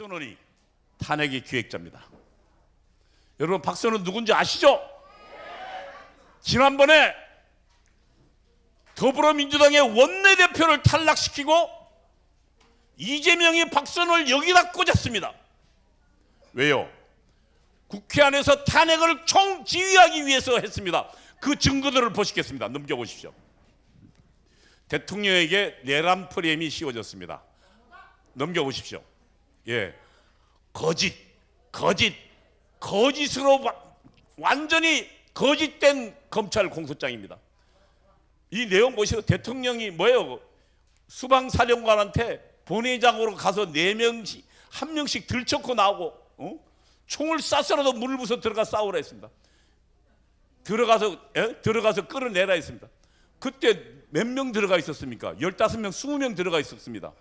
박선원이 탄핵의 기획자입니다. 여러분 박선원 누군지 아시죠? 지난번에 더불어민주당의 원내대표를 탈락시키고 이재명이 박선원을 여기다 꽂았습니다. 왜요? 국회 안에서 탄핵을 총지휘하기 위해서 했습니다. 그 증거들을 보시겠습니다. 넘겨보십시오. 대통령에게 내란 프레임이 씌워졌습니다. 넘겨보십시오. 예, 거짓, 거짓, 거짓으로 와- 완전히 거짓된 검찰 공소장입니다. 이 내용 보시면 대통령이 뭐예요? 수방사령관한테 본회의장으로 가서 네 명씩 한 명씩 들쳐고 나오고 어? 총을 쏴서라도 문을 부숴 들어가 싸우라 했습니다. 들어가서 예? 들어가서 끌어내라 했습니다. 그때 몇 명 들어가 있었습니까? 15명, 20명 들어가 있었습니다.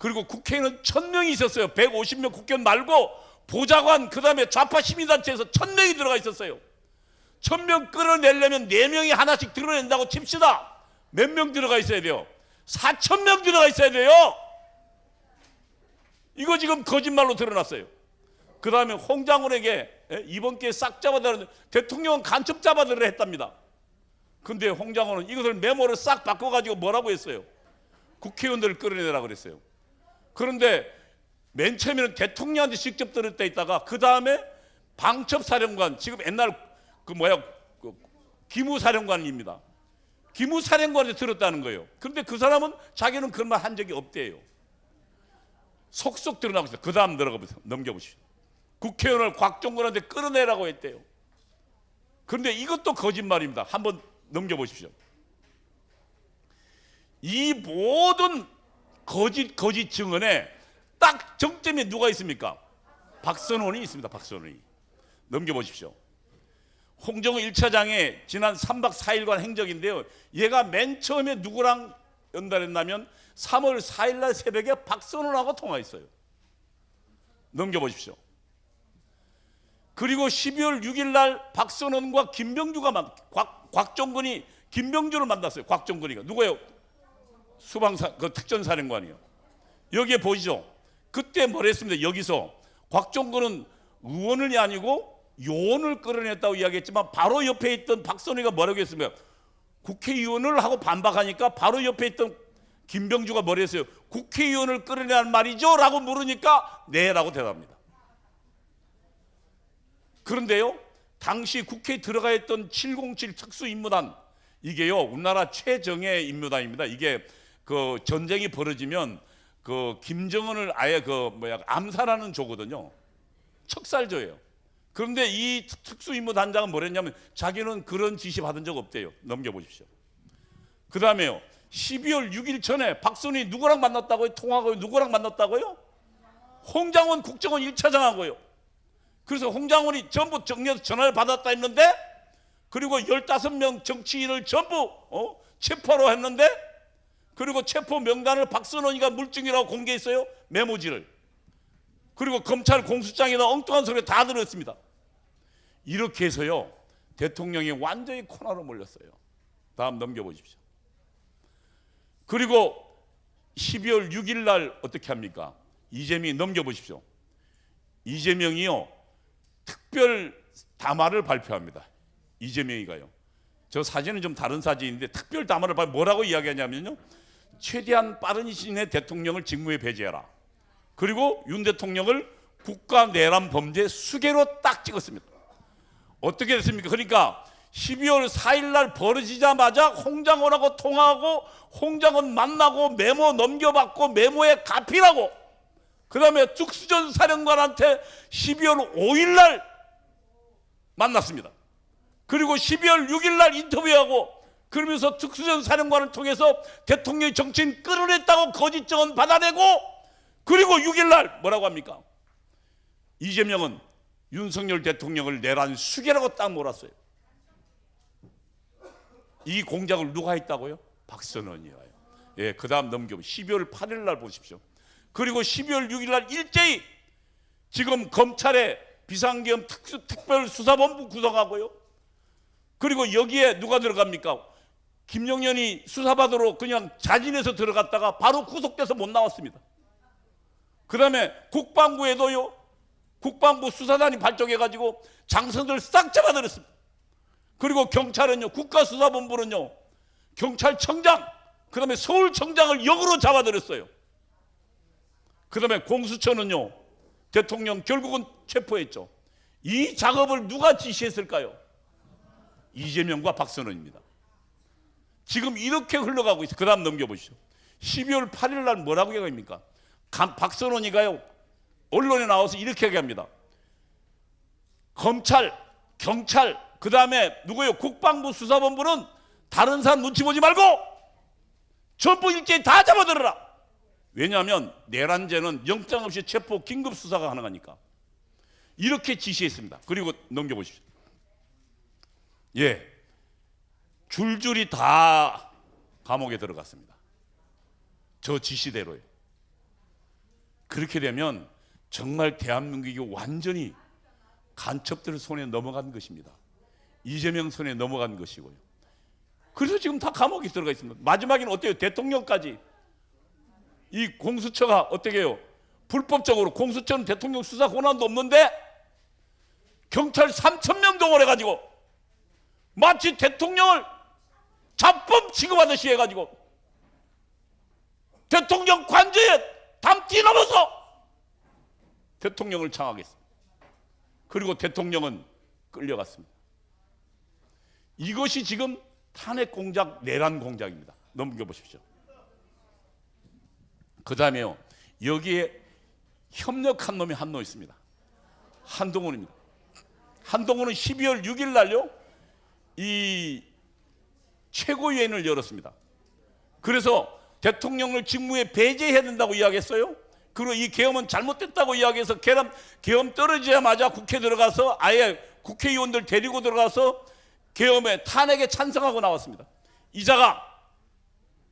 그리고 국회에는 1000명이 있었어요. 150명 국회의원 말고 보좌관 그다음에 좌파 시민단체에서 1000명이 들어가 있었어요. 1000명 끌어내려면 4명이 하나씩 들어낸다고 칩시다. 몇 명 들어가 있어야 돼요? 4,000명 들어가 있어야 돼요. 이거 지금 거짓말로 드러났어요. 그 다음에 홍장훈에게 예? 이번 기회에 싹 잡아달라는 대통령은 간첩 잡아달라 했답니다. 근데 홍장훈은 이것을 메모를 싹 바꿔가지고 뭐라고 했어요? 국회의원들을 끌어내라 그랬어요. 그런데 맨 처음에는 대통령한테 직접 들었다 있다가 그 다음에 방첩사령관 지금 옛날 그 뭐야 그 기무사령관입니다. 기무사령관한테 들었다는 거예요. 그런데 그 사람은 자기는 그런 말 한 적이 없대요. 속속 드러나고 있어요. 그 다음 들어가 보세요. 넘겨보시오. 국회의원을 곽종근한테 끌어내라고 했대요. 그런데 이것도 거짓말입니다. 한번 넘겨보십시오. 이 모든 거짓 거짓 증언에 딱 정점에 누가 있습니까? 박선원이 있습니다. 박선원이 넘겨보십시오. 홍정호 1차장의 지난 3박 4일간 행적인데요. 얘가 맨 처음에 누구랑 연달했냐면 3월 4일 날 새벽에 박선원하고 통화했어요. 넘겨보십시오. 그리고 12월 6일 날 박선원과 김병주가 만 곽, 곽종근이 김병주를 만났어요. 곽종근이가 누구예요? 수방사 그 특전사령관이요. 여기에 보이죠. 그때 뭐랬습니다. 여기서 곽종근은 의원이 아니고 요원을 끌어냈다고 이야기했지만 바로 옆에 있던 박선희가 뭐라고 했습니까? 국회의원을 하고 반박하니까 바로 옆에 있던 김병주가 뭐라 했어요? 국회의원을 끌어내란 말이죠? 라고 물으니까 네 라고 대답합니다. 그런데요, 당시 국회에 들어가 있던 707 특수임무단 이게요, 우리나라 최정예 임무단입니다. 이게 그 전쟁이 벌어지면 그 김정은을 아예 그 뭐야 암살하는 조거든요. 척살조예요. 그런데 이 특수임무단장은 뭐랬냐면 자기는 그런 지시 받은 적 없대요. 넘겨보십시오. 그 다음에요. 12월 6일 전에 박선희 누구랑 만났다고요? 통화하고요? 누구랑 만났다고요? 홍장원 국정원 1차장하고요. 그래서 홍장원이 전부 정리해서 전화를 받았다 했는데 그리고 15명 정치인을 전부 어? 체포로 했는데 그리고 체포 명단을 박선원이가 물증이라고 공개했어요. 메모지를. 그리고 검찰 공수장에다 엉뚱한 소리 다 들었습니다. 이렇게 해서요. 대통령이 완전히 코너로 몰렸어요. 다음 넘겨보십시오. 그리고 12월 6일 날 어떻게 합니까? 이재명이 넘겨보십시오. 이재명이요. 특별 담화를 발표합니다. 이재명이가요. 저 사진은 좀 다른 사진인데 특별 담화를 발 뭐라고 이야기하냐면요. 최대한 빠른 시일 내에 대통령을 직무에 배제해라. 그리고 윤 대통령을 국가 내란 범죄 수개로 딱 찍었습니다. 어떻게 됐습니까? 그러니까 12월 4일 날 벌어지자마자 홍장원하고 통화하고 홍장원 만나고 메모 넘겨받고 메모에 가피라고 그 다음에 특수전 사령관한테 12월 5일 날 만났습니다. 그리고 12월 6일 날 인터뷰하고 그러면서 특수전 사령관을 통해서 대통령이 정치인 끌어냈다고 거짓 증언 받아내고 그리고 6일 날 뭐라고 합니까? 이재명은 윤석열 대통령을 내란 수개라고 딱 몰았어요. 이 공작을 누가 했다고요? 박선원이요. 예, 그 다음 넘겨 12월 8일 날 보십시오. 그리고 12월 6일 날 일제히 지금 검찰의 비상계엄 특수 특별 수사본부 구성하고요. 그리고 여기에 누가 들어갑니까? 김용현이 수사받으러 그냥 자진해서 들어갔다가 바로 구속돼서 못 나왔습니다. 그 다음에 국방부에도요. 국방부 수사단이 발족해가지고 장성들 싹 잡아들였습니다. 그리고 경찰은요. 국가수사본부는요. 경찰청장, 그 다음에 서울청장을 역으로 잡아들였어요. 그 다음에 공수처는요. 대통령 결국은 체포했죠. 이 작업을 누가 지시했을까요? 이재명과 박선원입니다. 지금 이렇게 흘러가고 있어요. 그 다음 넘겨보시죠. 12월 8일 날 뭐라고 얘기합니까? 감- 박선원이가요, 언론에 나와서 이렇게 얘기합니다. 검찰, 경찰, 그 다음에 누구요? 국방부 수사본부는 다른 사람 눈치 보지 말고 전부 일제히 다 잡아들어라. 왜냐하면 내란죄는 영장 없이 체포 긴급 수사가 가능하니까. 이렇게 지시했습니다. 그리고 넘겨보십시오. 예. 줄줄이 다 감옥에 들어갔습니다. 저 지시대로요. 그렇게 되면 정말 대한민국이 완전히 간첩들 손에 넘어간 것입니다. 이재명 손에 넘어간 것이고요. 그래서 지금 다 감옥에 들어가 있습니다. 마지막에는 어때요? 대통령까지 이 공수처가 어떻게 해요? 불법적으로 공수처는 대통령 수사 권한도 없는데 경찰 3천 명 동원해 가지고 마치 대통령을 잡범 취급하듯이 해 가지고 대통령 관저에 담 뛰넘어서 대통령을 장악했습니다. 그리고 대통령은 끌려갔습니다. 이것이 지금 탄핵 공작, 내란 공작입니다. 넘겨보십시오. 그 다음에요. 여기에 협력한 놈이 한 놈 있습니다. 한동훈입니다. 한동훈은 12월 6일 날요. 이 최고위원을 열었습니다. 그래서 대통령을 직무에 배제해야 된다고 이야기했어요. 그리고 이 계엄은 잘못됐다고 이야기해서 계엄, 계엄 떨어지자마자 국회 들어가서 아예 국회의원들 데리고 들어가서 계엄에 탄핵에 찬성하고 나왔습니다. 이자가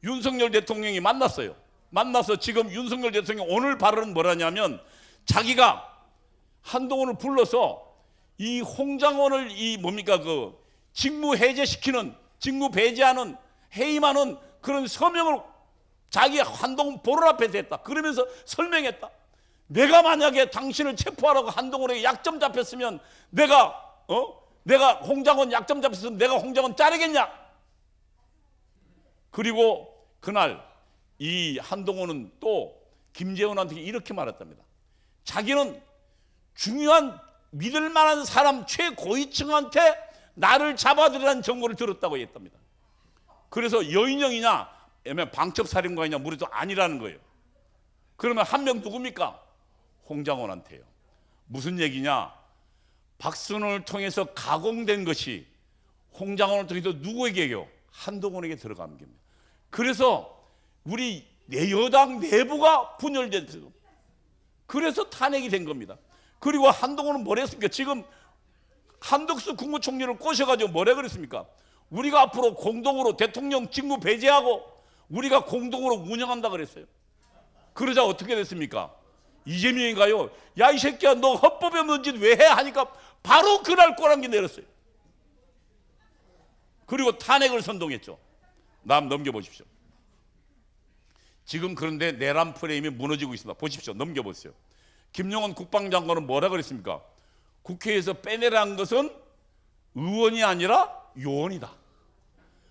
윤석열 대통령이 만났어요. 만나서 지금 윤석열 대통령 오늘 발언은 뭐라냐면 자기가 한동훈을 불러서 이 홍장원을 이 뭡니까 그 직무 해제시키는 직무 배제하는 해임하는 그런 서명을 자기 한동훈 보를 앞에서 했다. 그러면서 설명했다. 내가 만약에 당신을 체포하라고 한동훈에게 약점 잡혔으면 내가 어 내가 홍장원 약점 잡혔으면 내가 홍장원 자르겠냐? 그리고 그날 이 한동훈은 또 김재원한테 이렇게 말했답니다. 자기는 중요한 믿을 만한 사람 최고위층한테 나를 잡아들이라는 정보를 들었다고 했답니다. 그래서 여인형이냐, 방첩사령관이냐 물어도 아니라는 거예요. 그러면 한 명 누굽니까? 홍장원한테요. 무슨 얘기냐? 박순원을 통해서 가공된 것이 홍장원을 통해서 누구에게요? 한동훈에게 들어간 겁니다. 그래서 우리 내 여당 내부가 분열됐어요. 그래서 탄핵이 된 겁니다. 그리고 한동훈은 뭘 했습니까? 지금 한덕수 국무총리를 꼬셔가지고 뭐라 그랬습니까? 우리가 앞으로 공동으로 대통령 직무 배제하고 우리가 공동으로 운영한다 그랬어요. 그러자 어떻게 됐습니까? 이재명이 가요. 야 이 새끼야 너 헌법에 없는 짓 왜 해? 하니까 바로 그날 꼬랑지 내렸어요. 그리고 탄핵을 선동했죠. 남 넘겨보십시오. 지금 그런데 내란 프레임이 무너지고 있습니다. 보십시오. 넘겨보세요. 김용원 국방장관은 뭐라 그랬습니까? 국회에서 빼내라는 것은 의원이 아니라 요원이다.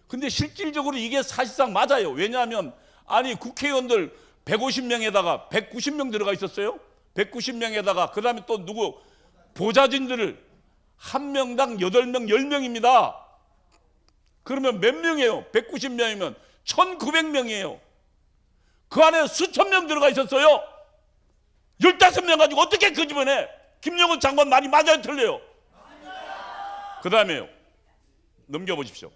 근데 실질적으로 이게 사실상 맞아요. 왜냐하면 아니 국회의원들 150명에다가 190명 들어가 있었어요. 190명에다가 그다음에 또 누구 보좌진들을 한 명당 8명, 10명입니다. 그러면 몇 명이에요? 190명이면 1900명이에요. 그 안에 수천 명 들어가 있었어요. 15명 가지고 어떻게 그 집안에 김영은 장관 말이 맞아요, 틀려요? 그 다음에요. 넘겨보십시오.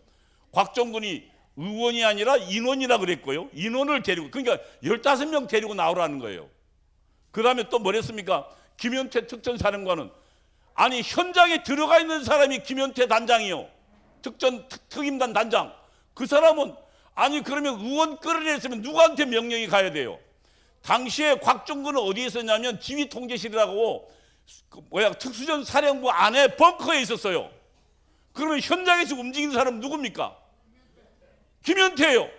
곽정근이 의원이 아니라 인원이라 그랬고요. 인원을 데리고, 그러니까 15명 데리고 나오라는 거예요. 그 다음에 또 뭐랬습니까? 김현태 특전사령관은 아니, 현장에 들어가 있는 사람이 김현태 단장이요. 특전 특, 특임단 단장. 그 사람은 아니, 그러면 의원 끌어냈으면 누구한테 명령이 가야 돼요? 당시에 곽종근은 어디에 있었냐면 지휘 통제실이라고 그 뭐야 특수전 사령부 안에 벙커에 있었어요. 그러면 현장에서 움직이는 사람 누굽니까? 김현태예요.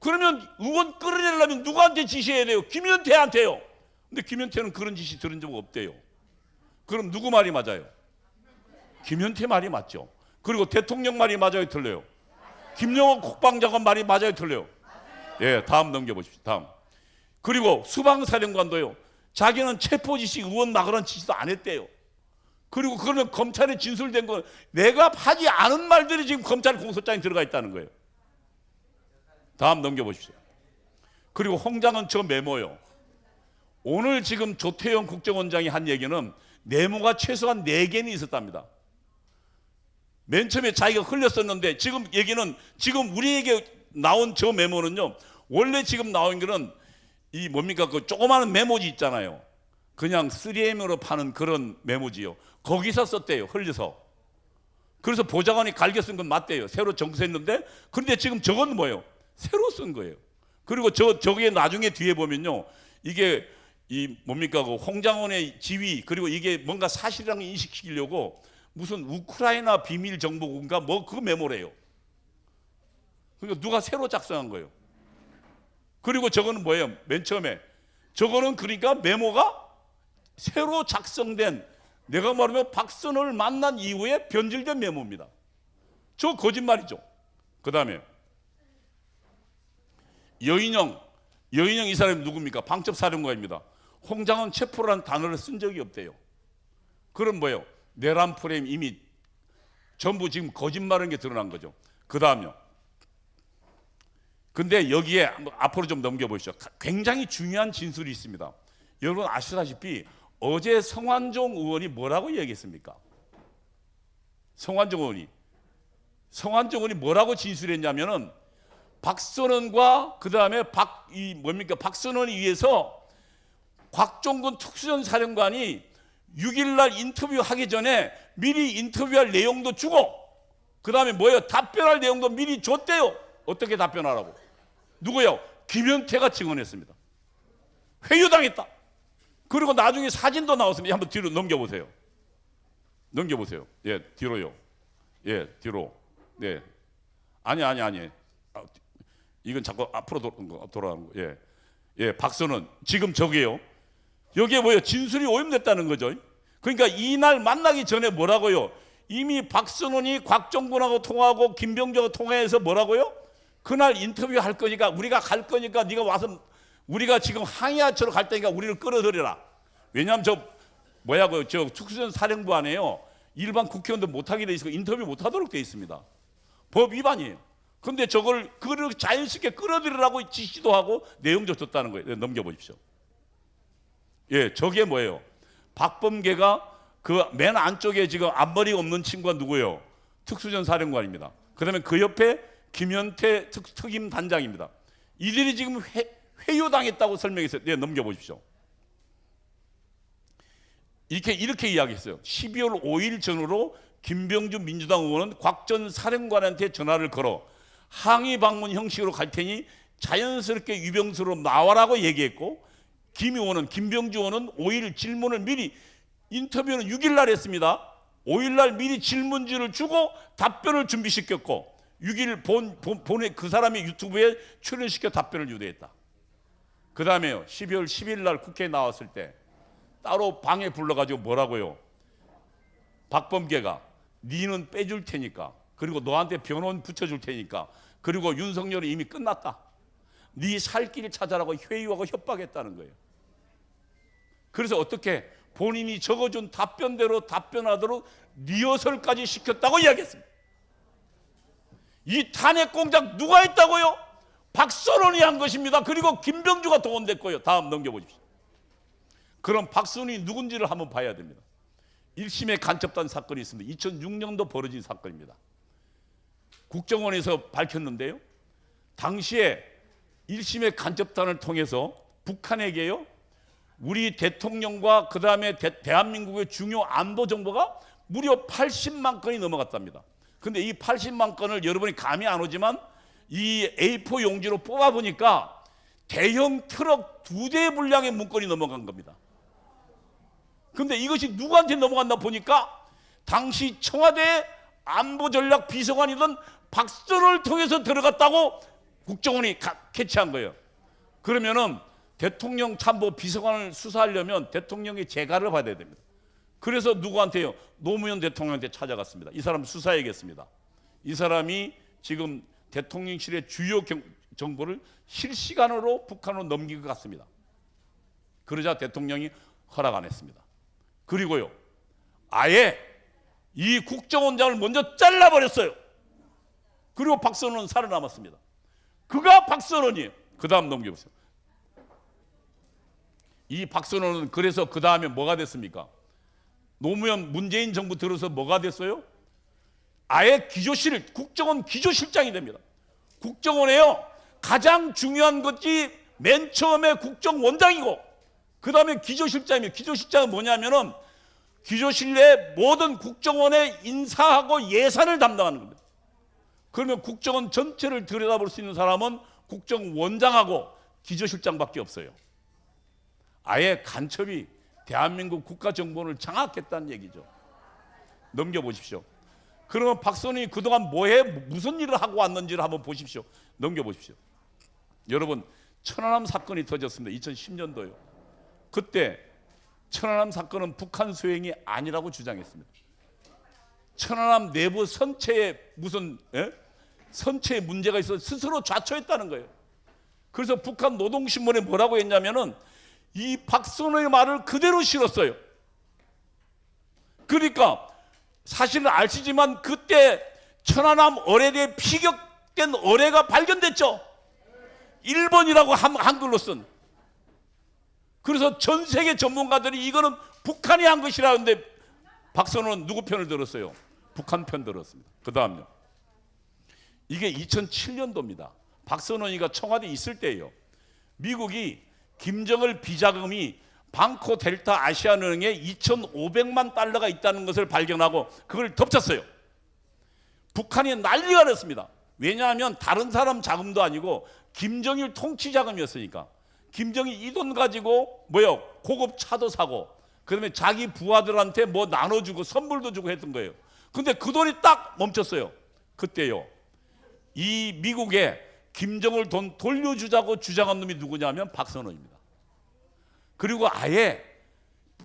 그러면 의원 끌어내려면 누구한테 지시해야 돼요? 김현태한테요. 근데 김현태는 그런 짓이 들은 적 없대요. 그럼 누구 말이 맞아요? 김현태 말이 맞죠. 그리고 대통령 말이 맞아요, 틀려요. 김영호 국방장관 말이 맞아요, 틀려요. 예, 다음 넘겨보십시오. 다음. 그리고 수방사령관도요. 자기는 체포지시 의원 나가라는 지시도 안 했대요. 그리고 그러면 검찰에 진술된 건 내가 하지 않은 말들이 지금 검찰 공소장에 들어가 있다는 거예요. 다음 넘겨보십시오. 그리고 홍장은 저 메모요. 오늘 지금 조태영 국정원장이 한 얘기는 네모가 최소한 네 개는 있었답니다. 맨 처음에 자기가 흘렸었는데 지금 얘기는 지금 우리에게 나온 저 메모는요. 원래 지금 나온 거는 이 뭡니까 그 조그마한 메모지 있잖아요. 그냥 3M으로 파는 그런 메모지요. 거기서 썼대요. 흘려서. 그래서 보좌관이 갈겨 쓴 건 맞대요. 새로 정수했는데 그런데 지금 저건 뭐예요? 새로 쓴 거예요. 그리고 저 저게 나중에 뒤에 보면요. 이게 이 뭡니까 그 홍장원의 지위 그리고 이게 뭔가 사실이라는 걸 인식시키려고 무슨 우크라이나 비밀 정보국인가 뭐 그 메모래요. 그러니까 누가 새로 작성한 거예요. 그리고 저거는 뭐예요? 맨 처음에 저거는 그러니까 메모가 새로 작성된 내가 말하면 박선을 만난 이후에 변질된 메모입니다. 저 거짓말이죠. 그 다음에 여인영, 여인영 이 사람이 누굽니까? 방첩사령관입니다. 홍장은 체포라는 단어를 쓴 적이 없대요. 그럼 뭐예요? 내란 프레임 이미 전부 지금 거짓말한 게 드러난 거죠. 그 다음요. 근데 여기에 앞으로 좀 넘겨보시죠. 굉장히 중요한 진술이 있습니다. 여러분 아시다시피 어제 성환종 의원이 뭐라고 얘기했습니까? 성환종 의원이 성환종 의원이 뭐라고 진술했냐면은 박선원과 그 다음에 박 이 뭡니까 박선원에 의해서 곽종근 특수전 사령관이 6일날 인터뷰하기 전에 미리 인터뷰할 내용도 주고 그 다음에 뭐예요 답변할 내용도 미리 줬대요. 어떻게 답변하라고? 누구요? 김현태가 증언했습니다. 회유당했다. 그리고 나중에 사진도 나왔습니다. 한번 뒤로 넘겨보세요. 넘겨보세요. 예, 뒤로요. 예, 뒤로. 네. 아니, 아니, 아니. 아, 이건 자꾸 앞으로 도- 돌아가는 거. 예. 예, 박선은 지금 저기요. 여기에 뭐예요? 진술이 오염됐다는 거죠. 그러니까 이날 만나기 전에 뭐라고요? 이미 박선원이 곽정군하고 통화하고 김병조하고 통화해서 뭐라고요? 그날 인터뷰 할 거니까 우리가 갈 거니까 네가 와서 우리가 지금 항해하처로 갈 테니까 우리를 끌어들여라. 왜냐하면 저 뭐야 그저 특수전 사령부 안에요. 일반 국회의원들 못하게 돼 있어 인터뷰 못하도록 돼 있습니다. 법 위반이에요. 근데 저걸 그를 자연스럽게 끌어들이라고 지시도 하고 내용도 줬다는 거예요. 네, 넘겨보십시오. 예, 저게 뭐예요? 박범계가 그 맨 안쪽에 지금 앞머리 없는 친구가 누구예요? 특수전 사령관입니다. 그다음에 그 옆에 김현태 특, 특임 단장입니다. 이들이 지금 회, 회유당했다고 설명했어요. 네, 넘겨보십시오. 이렇게 이렇게 이야기했어요. 12월 5일 전후로 김병주 민주당 의원은 곽 전 사령관한테 전화를 걸어 항의 방문 형식으로 갈 테니 자연스럽게 유병수로 나와라고 얘기했고 김 의원은 김병주 의원은 5일 질문을 미리 인터뷰는 6일 날 했습니다. 5일 날 미리 질문지를 주고 답변을 준비시켰고 6일 본, 본 본에 그 사람이 유튜브에 출연시켜 답변을 유도했다. 그 다음에요. 12월 10일 날 국회에 나왔을 때 따로 방에 불러가지고 뭐라고요? 박범계가 니는 빼줄 테니까 그리고 너한테 변호인 붙여줄 테니까 그리고 윤석열이 이미 끝났다. 네 살길 찾아라고 회유하고 협박했다는 거예요. 그래서 어떻게 본인이 적어준 답변대로 답변하도록 리허설까지 시켰다고 이야기했습니다. 이 탄핵 공작 누가 했다고요? 박선원이 한 것입니다. 그리고 김병주가 동원됐고요. 다음 넘겨보십시오. 그럼 박선원이 누군지를 한번 봐야 됩니다. 1심에 간첩단 사건이 있습니다. 2006년도 벌어진 사건입니다. 국정원에서 밝혔는데요. 당시에 1심의 간첩단을 통해서 북한에게요. 우리 대통령과 그 다음에 대 한민국의 중요 안보 정보가 무려 80만 건이 넘어갔답니다. 근데 이 80만 건을 여러분이 감이 안 오지만 이 A4 용지로 뽑아 보니까 대형 트럭 두 대 분량의 문건이 넘어간 겁니다. 근데 이것이 누구한테 넘어갔나 보니까 당시 청와대 안보 전략 비서관이던 박선을 통해서 들어갔다고 국정원이 가- 캐치한 거예요. 그러면은 대통령 참모 비서관을 수사하려면 대통령의 재가를 받아야 됩니다. 그래서 누구한테요? 노무현 대통령한테 찾아갔습니다. 이 사람 수사해야겠습니다. 이 사람이 지금 대통령실의 주요 경- 정보를 실시간으로 북한으로 넘긴 것 같습니다. 그러자 대통령이 허락 안 했습니다. 그리고요, 아예 이 국정원장을 먼저 잘라버렸어요. 그리고 박선원은 살아남았습니다. 그가 박선원이에요. 그 다음 넘겨보세요. 이 박선원은 그래서 그 다음에 뭐가 됐습니까? 노무현 문재인 정부 들어서 뭐가 됐어요? 아예 기조실 국정원 기조실장이 됩니다. 국정원에요 가장 중요한 것이 맨 처음에 국정원장이고 그 다음에 기조실장이에요. 기조실장은 뭐냐면은 기조실 내 모든 국정원의 인사하고 예산을 담당하는 겁니다. 그러면 국정원 전체를 들여다볼 수 있는 사람은 국정원장하고 기조실장밖에 없어요. 아예 간첩이 대한민국 국가 정보를 장악했다는 얘기죠. 넘겨보십시오. 그러면 박선희 그동안 뭐해 무슨 일을 하고 왔는지를 한번 보십시오. 넘겨보십시오. 여러분 천안함 사건이 터졌습니다. 2010년도요. 그때 천안함 사건은 북한 소행이 아니라고 주장했습니다. 천안함 내부 선체에 무슨 예? 선체에 문제가 있어 스스로 좌초했다는 거예요. 그래서 북한 노동신문에 뭐라고 했냐면은 이 박선호의 말을 그대로 실었어요. 그러니까 사실은 아시지만 그때 천안함 어뢰대에 피격된 어뢰가 발견됐죠. 1번이라고 한글로 쓴. 그래서 전 세계 전문가들이 이거는 북한이 한 것이라는데 박선호는 누구 편을 들었어요? 북한 편 들었습니다. 그 다음요. 이게 2007년도입니다. 박선원이가 청와대 에 있을 때예요. 미국이 김정을 비자금이 방코 델타 아시아은행에 2,500만 달러가 있다는 것을 발견하고 그걸 덮쳤어요. 북한이 난리가 났습니다. 왜냐하면 다른 사람 자금도 아니고 김정일 통치 자금이었으니까. 김정일 이돈 가지고 뭐요? 고급 차도 사고 그다음에 자기 부하들한테 뭐 나눠주고 선물도 주고 했던 거예요. 근데 그 돈이 딱 멈췄어요. 그때요. 이 미국에 김정을 돈 돌려주자고 주장한 놈이 누구냐면 박선원입니다. 그리고 아예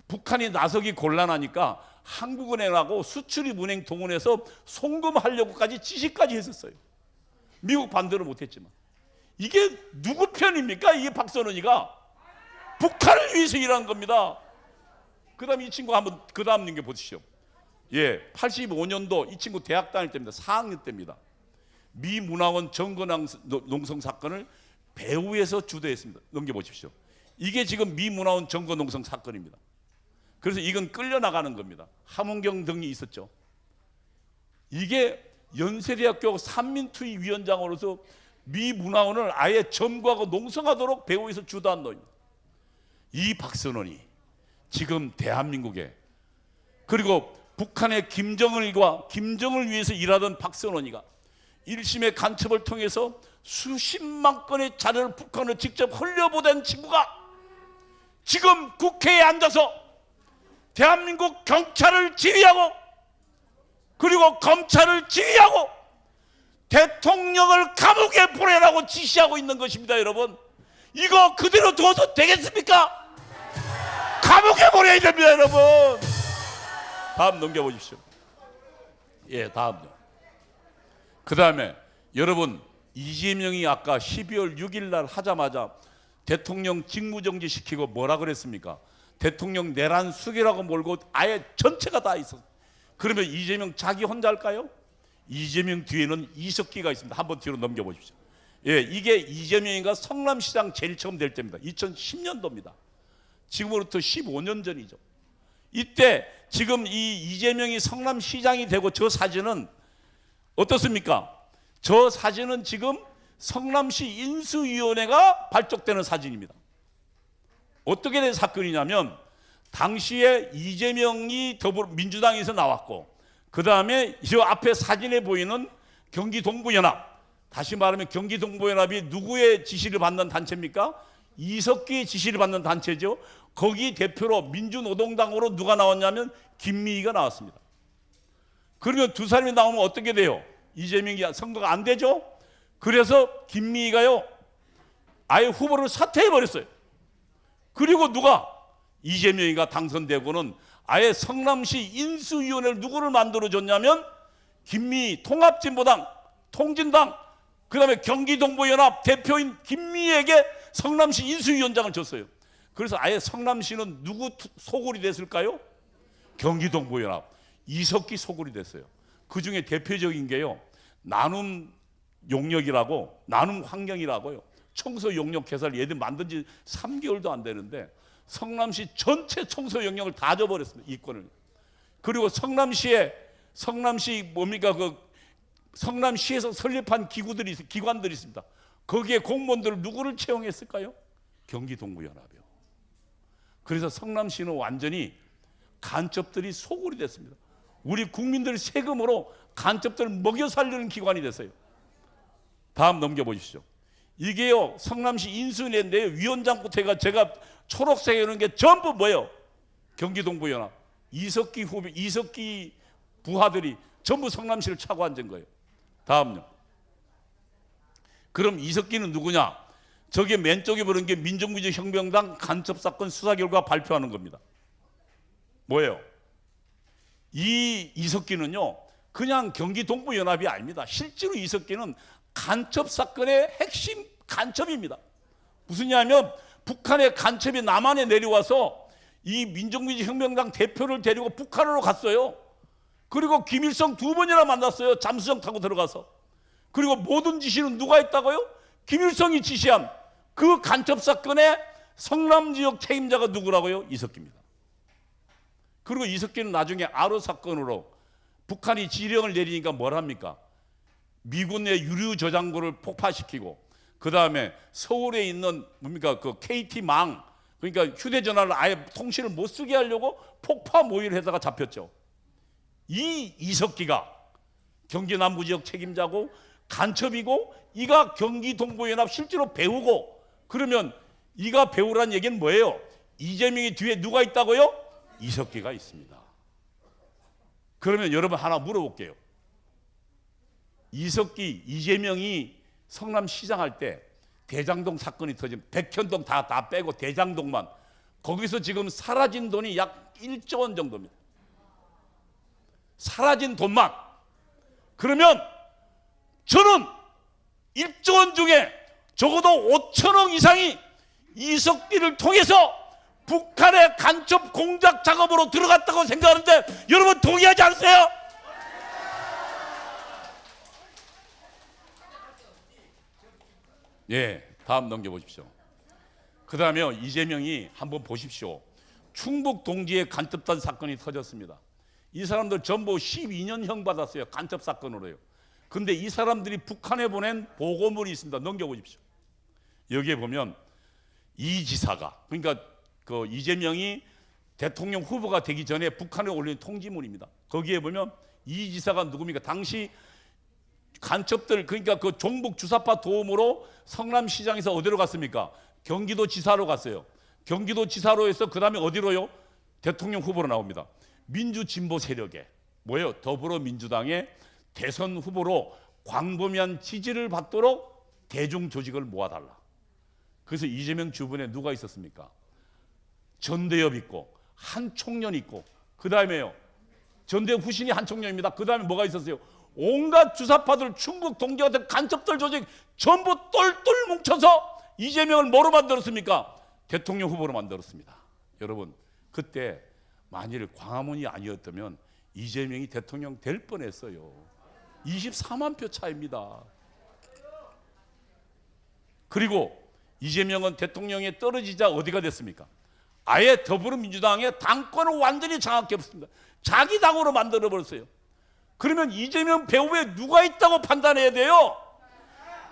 북한이 나서기 곤란하니까 한국은행하고 수출입은행 동원해서 송금하려고까지 지시까지 했었어요. 미국 반대로 못했지만 이게 누구 편입니까? 이 박선원이가 북한을 위해서 일한 겁니다. 그 다음 이 친구 한번 그 다음 넘겨 보시죠. 예, 85년도 이 친구 대학 다닐 때입니다. 4학년 때입니다. 미 문화원 정건왕 농성 사건을 배후에서 주도했습니다. 넘겨보십시오. 이게 지금 미 문화원 정건 농성 사건입니다. 그래서 이건 끌려나가는 겁니다. 함은경 등이 있었죠. 이게 연세대학교 삼민투의 위원장으로서 미 문화원을 아예 점거하고 농성하도록 배후에서 주도한 놈입니다. 이 박선원이 지금 대한민국에 그리고 북한의 김정은과 김정을 위해서 일하던 박선원이가 1심의 간첩을 통해서 수십만 건의 자료를 북한을 직접 흘려보낸 친구가 지금 국회에 앉아서 대한민국 경찰을 지휘하고 그리고 검찰을 지휘하고 대통령을 감옥에 보내라고 지시하고 있는 것입니다, 여러분. 이거 그대로 둬서 되겠습니까? 감옥에 보내야 됩니다, 여러분. 다음 넘겨보십시오. 예, 다음요. 그 다음에 여러분 이재명이 아까 12월 6일 날 하자마자 대통령 직무정지 시키고 뭐라 그랬습니까? 대통령 내란 수계라고 몰고 아예 전체가 다 있어. 그러면 이재명 자기 혼자 할까요? 이재명 뒤에는 이석기가 있습니다. 한번 뒤로 넘겨 보십시오. 예, 이게 이재명이가 성남시장 제일 처음 될 때입니다. 2010년도입니다. 지금으로부터 15년 전이죠. 이때 지금 이 이재명이 성남시장이 되고 저 사진은 어떻습니까? 저 사진은 지금 성남시 인수위원회가 발족되는 사진입니다. 어떻게 된 사건이냐면 당시에 이재명이 더불어민주당에서 나왔고 그 다음에 저 앞에 사진에 보이는 경기 동부연합 다시 말하면 경기 동부연합이 누구의 지시를 받는 단체입니까? 이석기의 지시를 받는 단체죠. 거기 대표로 민주노동당으로 누가 나왔냐면 김미희가 나왔습니다. 그러면 두 사람이 나오면 어떻게 돼요? 이재명이 선거가 안 되죠? 그래서 김미희가요, 아예 후보를 사퇴해 버렸어요. 그리고 누가 이재명이가 당선되고는 아예 성남시 인수위원회를 누구를 만들어줬냐면 김미 통합진보당 통진당 그다음에 경기동부연합 대표인 김미에게 성남시 인수위원장을 줬어요. 그래서 아예 성남시는 누구 투- 소굴이 됐을까요? 경기동부연합 이석기 소굴이 됐어요. 그 중에 대표적인 게요. 나눔 용역이라고 나눔 환경이라고요. 청소 용역 개설 얘들 만든 지 3개월도 안 되는데 성남시 전체 청소 용역을 다 줘버렸습니다. 이권을. 그리고 성남시에 성남시 뭡니까 그 성남시에서 설립한 기구들이 있- 기관들이 있습니다. 거기에 공무원들 누구를 채용했을까요? 경기 동부연합이요. 그래서 성남시는 완전히 간첩들이 소굴이 됐습니다. 우리 국민들 세금으로 간첩들을 먹여 살리는 기관이 됐어요. 다음 넘겨보십시오. 이게요 성남시 인수인인데 위원장부터 해가 제가 초록색에 있는 게 전부 뭐예요? 경기동부연합 이석기 후배 이석기 부하들이 전부 성남시를 차고 앉은 거예요. 다음요. 그럼 이석기는 누구냐? 저게 맨 쪽에 보는 게 민정부지 혁명당 간첩 사건 수사 결과 발표하는 겁니다. 뭐예요? 이 이석기는요 그냥 경기 동부연합이 아닙니다. 실제로 이석기는 간첩 사건의 핵심 간첩입니다. 무슨냐면 북한의 간첩이 남한에 내려와서 이 민정민주 혁명당 대표를 데리고 북한으로 갔어요. 그리고 김일성 두 번이나 만났어요. 잠수정 타고 들어가서. 그리고 모든 지시는 누가 했다고요? 김일성이 지시한 그 간첩 사건의 성남 지역 책임자가 누구라고요? 이석기입니다. 그리고 이석기는 나중에 아로 사건으로 북한이 지령을 내리니까 뭘 합니까? 미군의 유류 저장고를 폭파시키고 그 다음에 서울에 있는 뭡니까 그 KT 망 그러니까 휴대전화를 아예 통신을 못 쓰게 하려고 폭파 모의를 해다가 잡혔죠. 이 이석기가 경기 남부 지역 책임자고 간첩이고 이가 경기 동부연합 실제로 배우고 그러면 이가 배우란 얘기는 뭐예요? 이재명이 뒤에 누가 있다고요? 이석기가 있습니다. 그러면 여러분 하나 물어볼게요. 이석기, 이재명이 성남시장 할 때 대장동 사건이 터지면 백현동 다, 다 빼고 대장동만 거기서 지금 사라진 돈이 약 1조 원 정도입니다. 사라진 돈만. 그러면 저는 1조 원 중에 적어도 5천억 이상이 이석기를 통해서 북한의 간첩 공작 작업으로 들어갔다고 생각하는데 여러분 동의하지 않으세요? 예, 다음 넘겨보십시오. 그 다음에 이재명이 한번 보십시오. 충북 동지의 간첩단 사건이 터졌습니다. 이 사람들 전부 12년형 받았어요. 간첩 사건으로요. 근데 이 사람들이 북한에 보낸 보고문이 있습니다. 넘겨보십시오. 여기에 보면 이 지사가 그러니까 그 이재명이 대통령 후보가 되기 전에 북한에 올린 통지문입니다. 거기에 보면 이 지사가 누굽니까? 당시 간첩들 그러니까 그 종북 주사파 도움으로 성남시장에서 어디로 갔습니까? 경기도 지사로 갔어요. 경기도 지사로 해서 그 다음에 어디로요? 대통령 후보로 나옵니다. 민주 진보 세력에 뭐예요? 더불어민주당의 대선 후보로 광범위한 지지를 받도록 대중 조직을 모아달라. 그래서 이재명 주변에 누가 있었습니까? 전대엽 있고 한 총련 있고 그 다음에요. 전대엽 후신이 한 총련입니다. 그 다음에 뭐가 있었어요? 온갖 주사파들 충북 동지 같은 간첩들 조직 전부 똘똘 뭉쳐서 이재명을 뭐로 만들었습니까? 대통령 후보로 만들었습니다. 여러분 그때 만일 광화문이 아니었다면 이재명이 대통령 될 뻔했어요. 24만 표 차입니다. 그리고 이재명은 대통령에 떨어지자 어디가 됐습니까? 아예 더불어민주당의 당권을 완전히 장악했습니다. 자기 당으로 만들어 버렸어요. 그러면 이재명 배후에 누가 있다고 판단해야 돼요?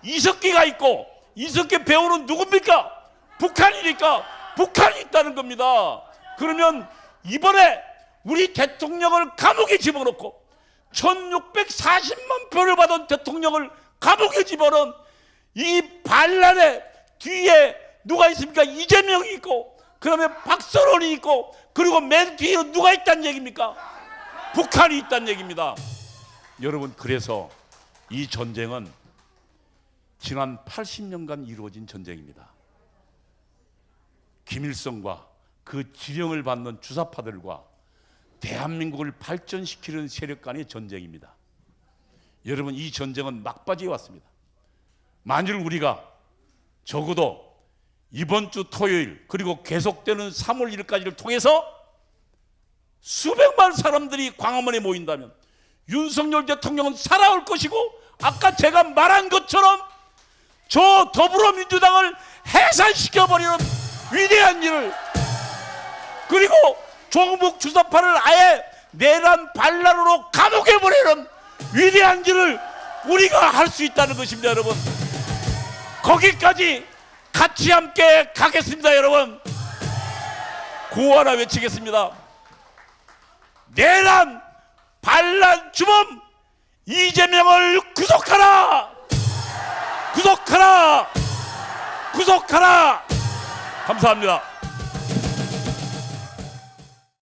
이석기가 있고 이석기 배우는 누굽니까? 북한이니까 북한이 있다는 겁니다. 그러면 이번에 우리 대통령을 감옥에 집어넣고 1640만 표를 받은 대통령을 감옥에 집어넣은 이 반란의 뒤에 누가 있습니까? 이재명이 있고 그다음에 박선원이 있고 그리고 맨 뒤에 누가 있다는 얘기입니까? 북한이 있다는 얘기입니다. 여러분 그래서 이 전쟁은 지난 80년간 이루어진 전쟁입니다. 김일성과 그 지령을 받는 주사파들과 대한민국을 발전시키는 세력 간의 전쟁입니다. 여러분 이 전쟁은 막바지에 왔습니다. 만일 우리가 적어도 이번 주 토요일 그리고 계속되는 3월 1일까지를 통해서 수백만 사람들이 광화문에 모인다면 윤석열 대통령은 살아올 것이고 아까 제가 말한 것처럼 저 더불어민주당을 해산시켜 버리는 위대한 일을 그리고 조국 주사파를 아예 내란 반란으로 감옥에 보내는 위대한 일을 우리가 할 수 있다는 것입니다, 여러분. 거기까지 같이 함께 가겠습니다, 여러분. 구호 하나 외치겠습니다. 내란 반란 주범 이재명을 구속하라! 구속하라! 구속하라! 감사합니다.